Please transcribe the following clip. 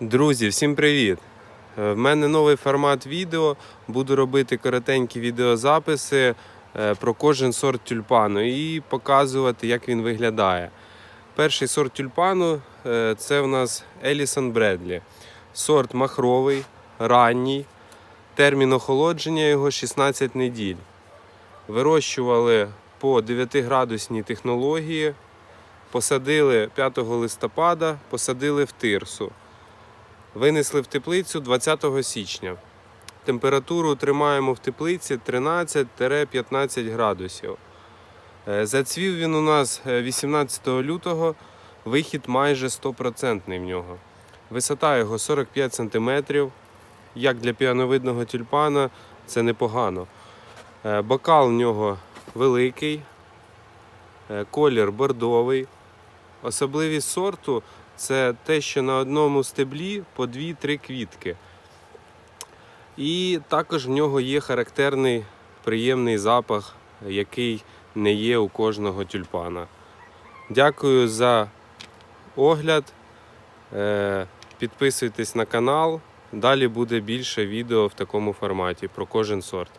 Друзі, всім привіт! Е, В мене новий формат відео. Буду робити коротенькі відеозаписи е, про кожен сорт тюльпану і показувати, як він виглядає. Перший сорт тюльпану е, це у нас Елісон Бредлі. Сорт махровий, ранній. Термін охолодження його 16 неділь. Вирощували по 9-градусній технології. Посадили 5 листопада, посадили в тирсу. Винесли в теплицю 20 січня. Температуру тримаємо в теплиці 13-15 градусів. Е, Зацвів він у нас е, 18 лютого, вихід майже 100% в нього. Висота його 45 см. Як для піановидного тюльпана, це непогано. Е, Бокал в нього великий, е, колір бордовий. Особливість сорту це те, що на одному стеблі по 2-3 квітки. І також в нього є характерний приємний запах, який не є у кожного тюльпана. Дякую за огляд. Е, Підписуйтесь на канал. Далі буде більше відео в такому форматі про кожен сорт.